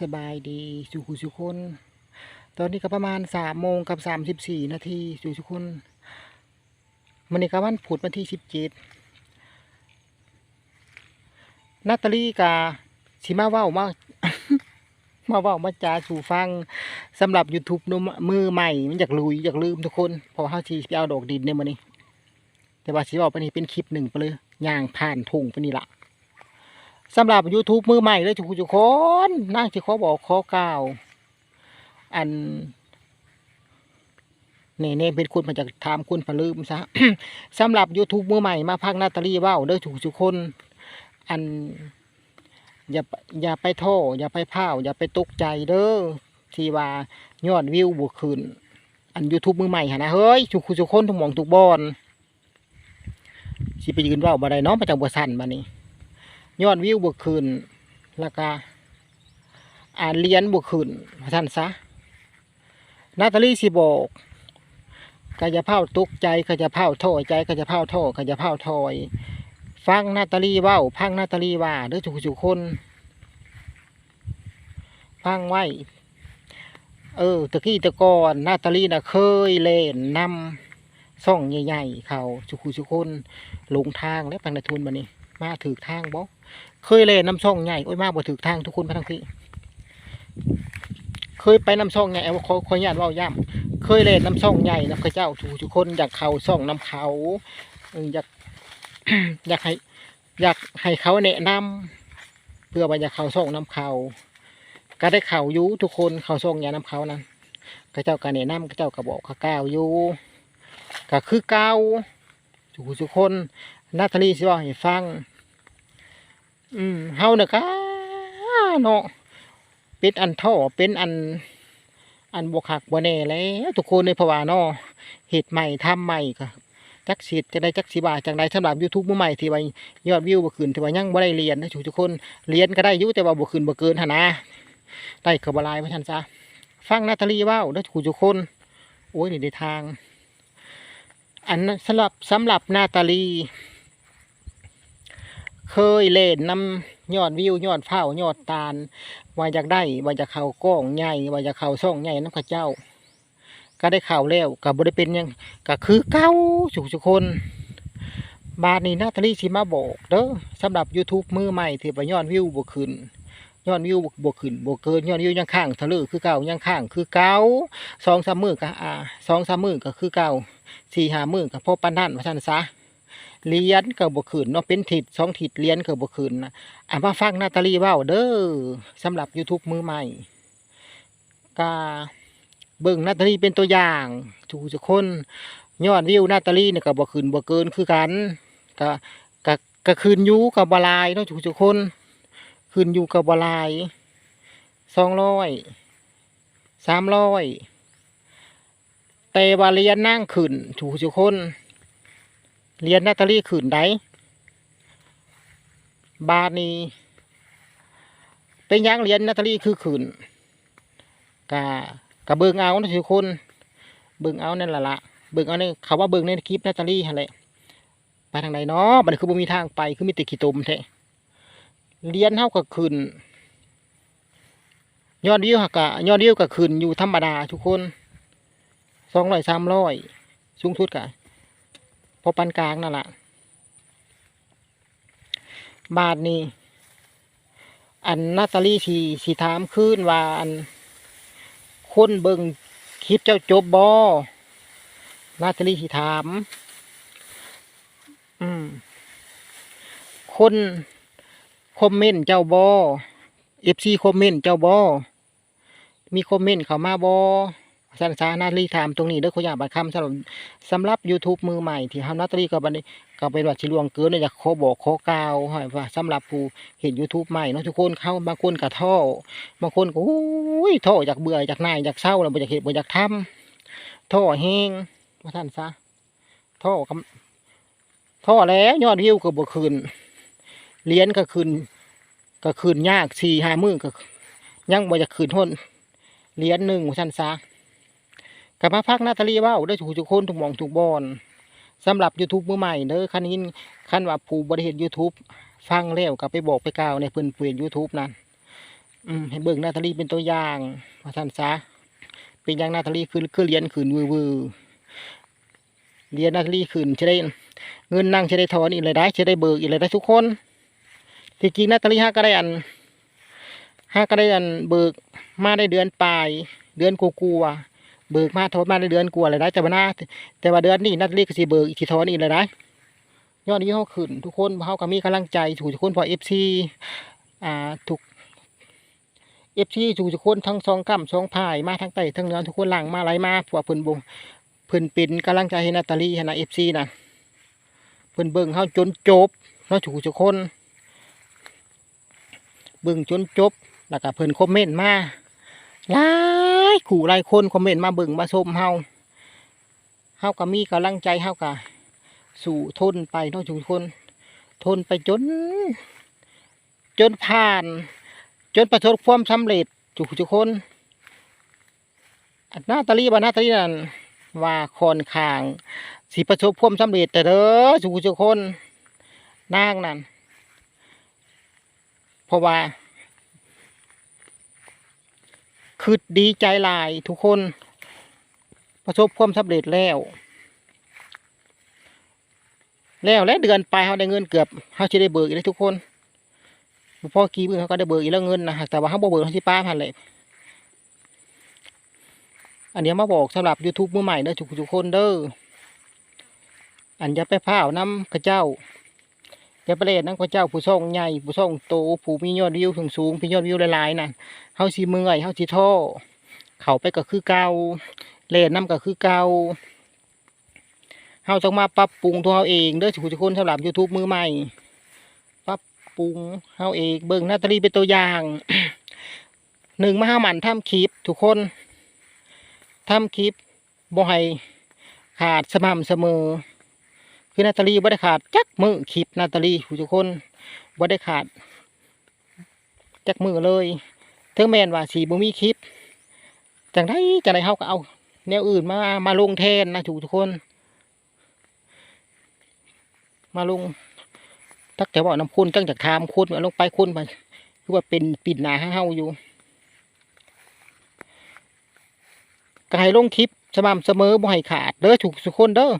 สบายดีสุขุสุคน ตอนนี้ก็ประมาณสามโมงกับสามสิบสี่นาทีสุขุสุคนมันนี้ก็วันผุดวันที่สิบเจ็ดนาตาลีกาชิมาว้ามามาว้ามาจาสู่ฟังสำหรับ YouTube นมมือใหม่มันอยากลุยอยากลืมทุกคนเพอเฮาสิไปเอาดอกดินในมื้อนี้ แต่ว่าสิเว้าไปนี่เป็นคลิปหนึ่งไปเลยย่างผ่านทุ่งไปนี่ละ สำหรับ YouTube มือใหม่เลยทุกทุกคนน่าจะขอบอกขอกล่าว อันเน่เน่เป็นคนมาจากถามคุณพะลืมซะสำหรับ YouTube มือใหม่มาพักนาตาลีว่าวเด้อทุกทุกคน อัน อย่าอย่าไปโทษอย่าไปพ้าวอย่าไปตกใจเด้อที่ว่ายอดวิวบวกขึ้น อัน YouTube มือใหม่หนนะเฮ้ยทุกทุกคนทุกหมองทุกบอนสิไปยืนว่าวบ่ได้เนาะมาจากบัวสันมานี่ ยอดวิวบวกขึ้นแล้วก็อ่านเรียนบวกขึ้นท่านซะนาตาลีสิบอกก็จะเผาตกใจก็จะเผาโทษใจก็จะเผาโทษก็จะเผาทอย ฟังนาตาลีเว้าพังนาตาลีว่าเด้อทุกทุกคนฟังไว้เออตะกี้ตะกอนนาตาลีน่ะเคยเล่นนำซ่องใหญ่ๆเขาทุกทุคนหลงทางและปังในทุนมานี่มาถือทางบ่ เคยเล่นน้ำช่องใหญ่โอ้ยมากบ่ถือทางทุกคนมาทั้งพี่เคยไปน้ำช่องใหญ่เอาขอขออนุญาตเว่าย่ำเคยเล่นน้ำช่องใหญ่นะข้าเจ้าทุกทุกคนอยากเขาช่องน้ำเขาอยากอยากให้อยากให้เขาแนะนำเพื่อว่าอยากเขาช่องน้ำเขาก็ได้เข่ายู่ทุกคนเข้าช่องใหญ่น้ำเขานั้นข้าเจ้าก็แนะนำข้าเจ้าก็บอกข้าก้าวอยู่ก็คือเก้าทุกทุกคนนาตาลีสิว่าให้ฟัง อืมเฮาเนี่ยก็เนาะเป็นอันท่อเป็นอัน อันบวคักบวแน่แล้วทุกคนในภาวะเนาะเหตุใหม่ทำใหม่ก็จักสิจะได้จักสิบาจังใดสำหรับ YouTube มือใหม่ที่ว่ายอดวิวบ่ขึ้นที่ว่ายังบ่ได้เรียนนะทุกคนเรียนก็ได้อยู่แต่ว่าบ่ขึ้นบ่เกินหั่นนะได้ก็บ่หลายว่าซั่นซะฟังนาตาลีว้าเด้อทุกคน โอ้ยนี่ได้ทาง อันนั้นสำหรับสำหรับนาตาลี เคยเล่นนำยอดวิวยอดเฝ้ายอดตาลว่าอยากได้ว่าจะเข้ากล้องใหญ่ว่าจะเข้าช่องใหญ่น้ำข้าเจ้า ก็ได้เข่าแล้วกับ่ได้เป็นยังก็คือเก้าสุขสุคน บาทนี้นาตาลีสิมาบอกเด้อสำหรับ YouTube มือใหม่ที่ว่ายอดวิวบ่ขึ้นยอดวิวบ่ขึ้นบ่เกินยอดวิวยังข้างทะลึคือเก่ายังข้างคือเก่าสองสามมือก็อ่าสองสามมือก็คือเก่าสี่ห้ามือก็พอปานนั้นว่าซั่นซะ เรียนก็บ่ขึ้นเนาะเป็นทิศสองทิศเรียนก็บ่ขึ้นนะอะมาฟังนาตาลีเว้าเด้อสำหรับ YouTube มือใหม่กาเบิ่งนาตาลีเป็นตัวอย่างทุกทุกคนยอดวิวนาตาลีเนี่ยก็บ่ขึ้นบ่เกินคือกันก็ก็ก็ขึ้นยูกับบลายเนาะทุกทุกคนขึ้นอยู่กับบลาย200 300แต่ว่าเรียนนั่งขึ้นทุกทุกคน เรียนนาตาลีขืนไดบานี้เป็นยังเรียนนาตาลีคือขืนกะกะเบิงเอาทุกคนเบิงเอานั่นละละเบิงเอาในเขาว่าเบิงในคลิปนาตาลีฮะแหละไปทางไหนเนาะมันคือบ่มีทางไปคือมีต่ขี้ตมแท้เรียนเท่ากับขืนยอดวิวหักกะยอดวิวกับขืนอยู่ธรรมดาทุกคนสองร้อยสามร้อยสูงสุดกะ พอปานกลางนั่นแหละบาทนี้ อันนาตาลีสีสีถามขึ้นว่าอันคนเบิงคลิปเจ้าจบบอนาตาลีสีถาม อืม คนคอมเมนต์เจ้าบอเอฟซีคอมเมนต์เจ้าบอมีคอมเมนต์เข้ามาบอ สันสานาตาลีถามตรงนี้เด้อขออยากบัดคำสำหรับสำหรับ YouTube มือใหม่ที่ทำนาตาลีกับบันนี้ก็เป็นว่าชิลวงเกินเลยอยากขอบอกขอกล่าวให้ว่าสำหรับผู้เห็น YouTube ใหม่เนาะทุกคนเข้าบางคนกับท่อบางคนก็โอ้ยท่ออยากเบื่ออยากนายอยากเศร้าแล้วบ่อยากเห็นบ่อยากทำท่อแห้งว่าท่านซะท่อกับท่อแล้วยอดวิวก็บ่คืนเลี้ยนก็คืนก็คืนยากสี่ห้ามือก็ยังบ่อยากคืนทนเลี้ยนหนึ่งว่าท่านซะ กับมาพักนาตาลีเว้าได้ถูกทุกคนถูกมองถูกบอนสำหรับ YouTube มือใหม่เด้อคันนี้คันว่าผู้บริเหตุ YouTube ฟังแล้วก็ไปบอกไปกล่าวในเพื่อนเพื่อน YouTube นั่นอืมให้เบิ่งนาตาลีเป็นตัวอย่างว่าท่านซะเป็นอย่างนาตาลีคือคือเรียนขืนวือวือเรียนนาตาลีขืนจะได้เงินนั่งจะได้ถอนอีกเลยได้จะได้เบิกอีกเลยได้ทุกคนที่จริงนาตาลีห้าก็ได้อันห้าก็ได้อันเบิกมาได้เดือนปลาย เดือนกูกัว เบิกมาถอนมาได้เดือนกลัวเลยได้แต่ว่าหน้าแต่ว่าเดือนนี้นาตาลีก็สิเบิกอีกทีถอนอีกเลยได้ยอดนี้เขาขึ้น ทุกคนเขาก็มีกำลังใจถูกทุกคนพอเอฟซีอ่าถูกเอฟซีทุกทุกคนทั้งสองกำสองพายมาทั้งไต่ทั้งเนือทุกคนหลังมาไหลมาพวกเพิ่นบงเพิ่นเป็นกำลังใจให้นาตาลีให้นะเอฟซีน่ะเพิ่นเบิ่งเฮาจนจบเนาะทุกทุกคน เบิ่งจนจบแล้วก็เพิ่นคอมเมนต์มา หลายขู่หลายคนคอมเมนต์มาเบิ่งมาชมเฮาเฮาก็มีกำลังใจเฮาก็สู่ทนไปเนาะทุกคน ทนไปจน จนผ่าน จนประสบความสำเร็จทุกทุกคนนหน้าตาลีบานาตาลีนั่นว่าคอนข้างสิประสบความสำเร็จแต่เด้อทุกทุกคนนางนั่นเพราะว่า คือดีใจหลายทุกคน ประสบความสำเร็จแล้ว แล้วและเดือนไปเขาได้เงินเกือบเขาจะได้เบิกอีกแล้วทุกคนพอกี่มือเขาก็ได้เบิกอีกแล้วเงินนะแต่ว่าเขาบ่เบิกเขาที่ป้าพันเลยอันนี้มาบอกสำหรับ YouTube มือใหม่เด้อทุกทุกคนเด้ออันจะไปพร้าวน้ำกระเจ้า จะไปเล่นน้ำกระเจ้าผู้ส่องใหญ่ผู้ส่องโตผู้มียอดวิวถึงสูงมียอดวิวหลายๆนั่นเฮาสิเมื่อยเฮาสิท่อเขาไปก็คือเก่าเลนน้ำก็คือเก่าเฮาต้องมาปรับปรุงตัวเฮาเองเด้อทุกทุกคนสำหรับ YouTube มือใหม่ปรุงเฮาเองเบิ่งนาตาลีเป็นตัวอย่างหนึ่งมาห้าหมันทำคลิปทุกคนทำคลิปบ่ให้ขาดสม่ำเสมอ คือนาตาลีบ่ได้ขาดจักมือคลิปนาตาลีทุกคนบ่ได้ขาดจักมือเลยถึงแมนว่าสีบ่มีคลิปจังไดจังไดเฮาก็เอา แนวอื่นมามาลงแทนนะทุกคน มาลงทักแต่ว่าน้ำคุณตั้งจากทามคุณเอาลงไปคุณไปคือว่าเป็นปิดหนาให้เฮาอยู่ก็ให้ลงคลิปสม่ำเสมอบ่ให้ขาดเด้อถูกสุกคนเด้อ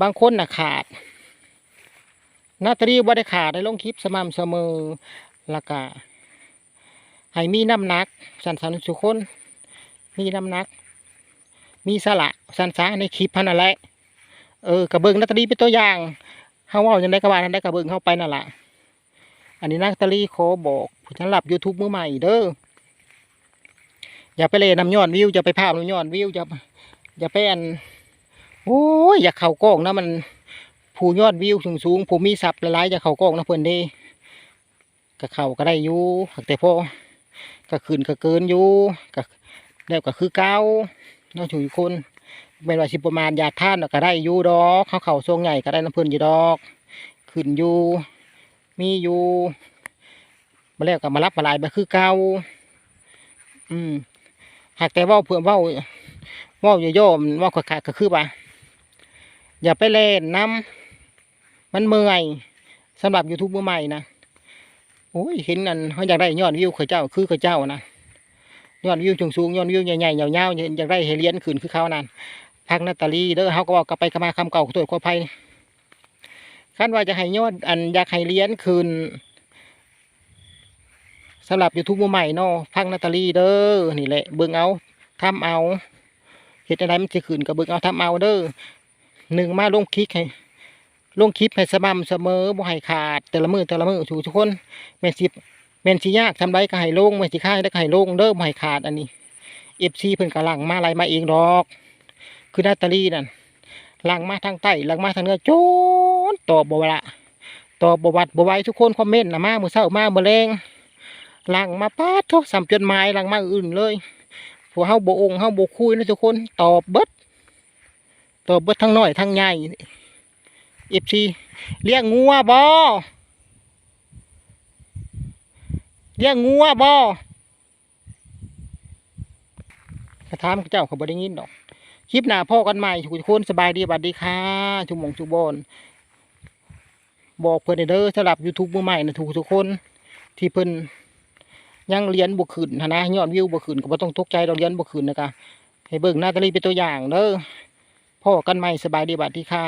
บางคนน่ะขาด นาตาลีบ่ได้ขาดได้ลงคลิปสม่ำเสมอแล้วก็ให้มีน้ำหนัก สันสันสุกคน มีน้ำหนัก มีสละสันสาในคลิปพันนั่นแหละเออกระเบิงนาตาลีเป็นตัวอย่างเฮาว่าจังได้กระบาดได้กระเบิงเข้าไปนั่นแหละอันนี้นักตาลีขอบอกผู้สำหรับ YouTube มือใหม่เด้ออย่าไปเลยนำยอดวิวอย่าไปภาพนำยอดวิวอย่าอย่าไปอัน โอ้ยอย่าเข่ากล้องนะมันผู้ยอดวิวสูงสูงๆผู้มีศัพท์หลายอย่าเข่ากล้องนะเพื่อนเด้ก็เข่าก็ได้อยู่แต่พอก็ขึ้นก็เกินอยู่ก็แล้วก็คือเก้าน้องชูคนเป็นว่าสิประมาณอยากท่านก็ได้อยู่ดอกเขาเข่าทรงใหญ่ก็ได้น้ำเพิ่อนอยู่ดอกขึ้นอยู่ มีอยู่มาแล้วก็มารับมาลายไปคือเก่าอืมหากแต่เว่าเพื่อเว่าเว่าโย่อๆเว่าขาดก็คือว่า อย่าไปเล่นน้ำมันเมื่อยสำหรับยูทูบมือใหม่นะโอ้ยเห็นนั่นเขาอยากได้ยอดวิวเขาเจ้าคือเขาเจ้านะยอดวิวสูงๆยอดวิวใหญ่ๆยาวๆอยากได้เฮเลียนขึ้นคือเขานั่นพักนาตาลีเด้อเขาก็บอกกลับไปกลับมาคำเก่าตัวขอภัยขั้นว่าจะให้ยอดอันอยากให้เลี้ยนคืนสำหรับยูทูบมือใหม่เนาะพักนาตาลีเด้อนี่แหละเบิ่งเอาทำเอาเห็ดอะไรมันจะคืนกับเบิ่งเอาทำเอาเด้อ หนึ่งมาลงคลิกให้ลงคลิปให้สม่ำเสมอบ่ให้ขาด แต่ละมือแต่ละมือถูทุกคนแม่นสิบแม่นสิยากทำไรก็ให้ลงแม่นสิค่ายได้ก็ให้ลงเด้อบ่ให้ขาดอันนี้เอฟซีเพิ่นกำลังมาอะไรมาเองดอก คือนาตาลีนั่นหลังมาทางใต้หลังมาทางเหนือจนตอบบวละตอบบวัดบไหวทุกคนคอมเมนต์นะมาเมื่อเช้ามาเมื่อแรงหลังมาป้าทุกสามจดหมายหลังมาอื่นเลยพวเฮาโบองเฮาโบคุยนะทุกคนตอบเบิด ตอบเบิดทั้งน้อยทั้งใหญ่เอฟซีเลี้ยงงัวบ่เลี้ยงงัวบ่กระทามเจ้าเขาบ่ได้ยินดอก คลิปหน้าพ่อกันใหม่ทุกคนสบายดีสวัสดีค่ะชุมงชุบอนบอกเพื่อนเด้อสำหรับ YouTube มือใหม่นะทุกทุกคน ที่เพิ่นยังเรียนบ่ขึ้นนะยอดวิวบ่ขึ้นก็บ่ต้องตกใจเราเรียนบ่ขึ้นนะคะให้เบิ่งนาตาลีเป็นตัวอย่างเด้อ พ่อกันใหม่สบายดีบัดที่ค่ะ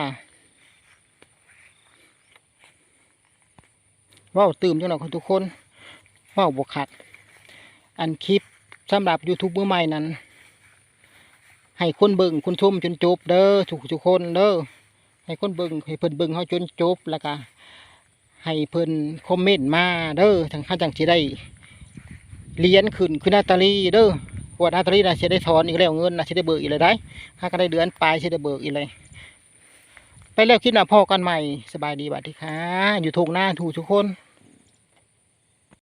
เว้าตื่มจังหน่อยทุกคนว้าบ่คักอันคลิปสำหรับ YouTube มือใหม่นั้น ให้คนเบิ่งคนชมจนจบเด้อทุกทุกคนเด้อให้คนเบิ่งให้เพิ่นเบิ่งเฮาจนจบแล้วก็ให้เพิ่นคอมเมนต์มาเด้อทางข้าจังสิได้เรียนขึ้นคือนาตาลีเด้อ ว่านาตรีนะสิได้ถอนอีกแล้วเงินนะสิได้เบิกอีกเลยได้ถ้าก็ได้เดือนปลายสิได้เบิกอีกเลย ไปแล้วคิดหน้าพ่อกันใหม่สบายดีบัดที่ค่ะอยู่ทงหน้าถูกทุกคน